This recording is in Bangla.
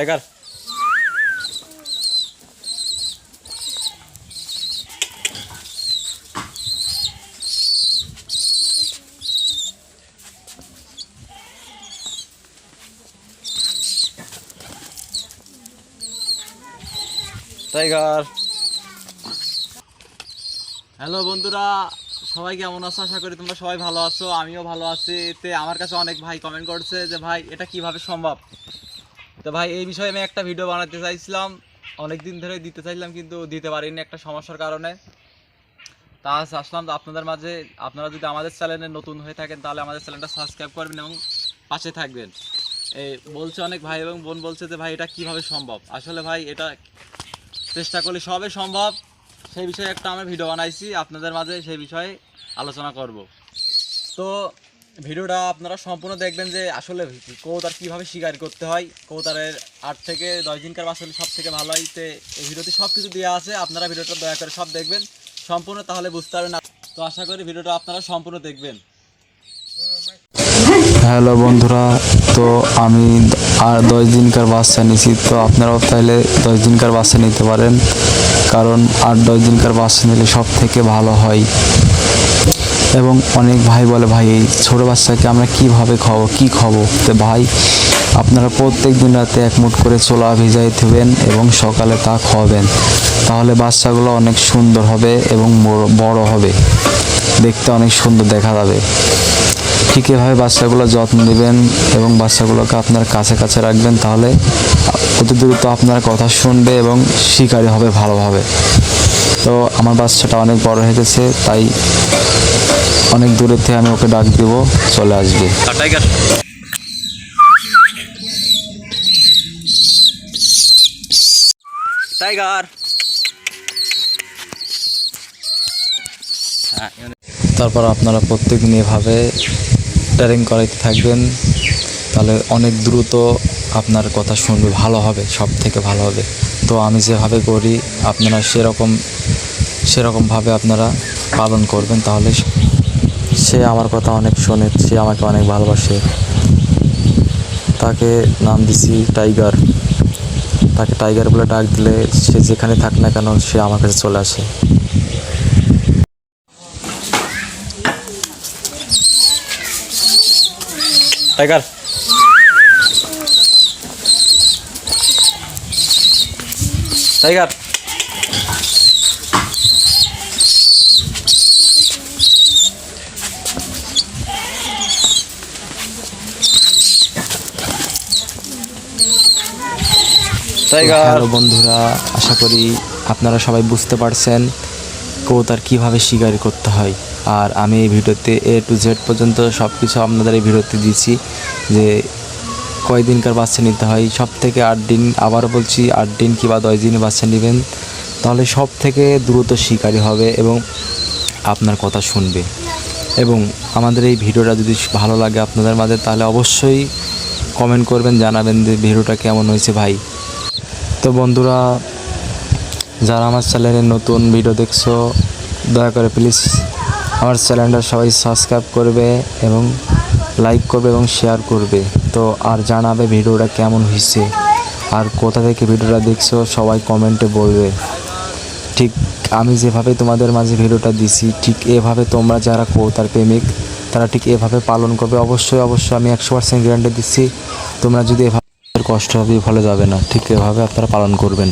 Tiger tiger. হ্যালো বন্ধুরা, সবাই কেমন আছো? আশা করি তোমরা সবাই ভালো আছো, আমিও ভালো আছি। তে আমার কাছে অনেক ভাই কমেন্ট করছে যে, ভাই, এটা কীভাবে সম্ভব? তো ভাই, এই বিষয়ে আমি একটা ভিডিও বানাতে চাইছিলাম। অনেক দিন ধরে দিতে চাইছিলাম কিন্তু দিতে পারিনি একটা সমস্যার কারণে। তা আসলাম তো আপনাদের মাঝে। আপনারা যদি আমাদের চ্যানেলে নতুন হয়ে থাকেন, তাহলে আমাদের চ্যানেলটা সাবস্ক্রাইব করবেন এবং পাশে থাকবেন। এই বলছে অনেক ভাই এবং বোন বলছে যে, ভাই, এটা কীভাবে সম্ভব? আসলে ভাই, এটা চেষ্টা করলে সবে সম্ভব। সেই বিষয়ে একটা আমরা ভিডিও বানাইছি। আপনাদের মাঝে সেই বিষয়ে আলোচনা করব। তো ভিডিওটা আপনারা সম্পূর্ণ দেখবেন যে আসলে কৌতার কীভাবে শিকার করতে হয়, কৌতারের আট থেকে দশ দিনকার বাসলে সব থেকে ভালো হয়। তো এই ভিডিওতে সব কিছু দেওয়া আছে, আপনারা ভিডিওটা দয়া করে সব দেখবেন। সম্পূর্ণ তাহলে বুঝতে পারবেন তো আশা করি ভিডিওটা আপনারা সম্পূর্ণ দেখবেন। হ্যালো বন্ধুরা, তো আমি আর দশ দিনকার বাচ্চা নিয়েছি তো আপনারাও তাহলে দশ দিনকার বাচ্চা নিতে পারেন। কারণ আট দশ দিনকার বাচ্চা নিলে সব থেকে ভালো হয়। এবং অনেক ভাই বলে, ভাই, এই ছোটো বাচ্চাকে আমরা কীভাবে খাব? কি খাব? তো ভাই, আপনারা প্রত্যেক দিন রাতে এক মুঠ করে ছোলা ভিজাই দেবেন এবং সকালে তা খাওয়াবেন। তাহলে বাচ্চাগুলো অনেক সুন্দর হবে এবং বড় বড় হবে। দেখতে অনেক সুন্দর দেখা যাবে। ঠিক এভাবে বাচ্চাগুলো যত্ন নেবেন এবং বাচ্চাগুলোকে আপনার কাছে কাছে রাখবেন, তাহলে অতি দ্রুত আপনার কথা শুনবে এবং শিকারী হবে ভালোভাবে। তো আমার বাচ্চাটা অনেক বড় হয়ে গেছে, তাই অনেক দূরে থেকে আমি ওকে ডাক দিব চলে আসবে। টাইগার? তারপর আপনারা প্রত্যেকদিন এভাবে ট্রেনিং করাইতে থাকবেন তাহলে অনেক দ্রুত আপনার কথা শুনবে ভালো হবে সব থেকে ভালো হবে। তো আমি যেভাবে করি আপনারা সেরকম সেরকমভাবে আপনারা পালন করবেন তাহলে সে আমার কথা অনেক শোনে, সে আমাকে অনেক ভালোবাসে। তাকে নাম দিছি টাইগার। তাকে টাইগার বলে ডাক দিলে সে যেখানে থাক না কেন সে আমার কাছে চলে আসে। টাইগার। টাইগার। হ্যালো বন্ধুরা আশা করি আপনারা সবাই বুঝতে পারছেন কবুতর কীভাবে শিকারি করতে হয়। আর আমি এই ভিডিওতে এ টু জেড পর্যন্ত সব কিছু আপনাদের এই ভিডিওতে দিয়েছি যে কয়দিনকার বাচ্চা নিতে হয় সব থেকে আট দিন আবার বলছি আট দিন কিংবা দশ দিন বাচ্চা নেবেন তাহলে সব থেকে দ্রুত শিকারি হবে এবং আপনার কথা শুনবে। এবং আমাদের এই ভিডিওটা যদি ভালো লাগে আপনাদের মাঝে তাহলে অবশ্যই কমেন্ট করবেন জানাবেন যে ভিডিওটা কেমন হয়েছে ভাই। তো বন্ধুরা, যারা আমার চ্যানেলে নতুন ভিডিও দেখছ, দয়া করে প্লিজ আমার চ্যানেলটা সবাই সাবস্ক্রাইব করবে এবং লাইক করবে এবং শেয়ার করবে। তো আর জানাবে ভিডিওটা কেমন হয়েছে, আর কোথা থেকে ভিডিওটা দেখছ, সবাই কমেন্টে বলবে। ঠিক আমি যেভাবে তোমাদের মাঝে ভিডিওটা দিছি, ঠিক এভাবে তোমরা যারা কৌতার প্রেমিক, তারা ঠিক এভাবে পালন করবে। অবশ্যই অবশ্যই আমি একশো পার্সেন্ট গ্যারান্টি দিচ্ছি, তোমরা যদি এভাবে কষ্ট হবে ফলে যাবে না। ঠিক এভাবে আপনারা পালন করবেন।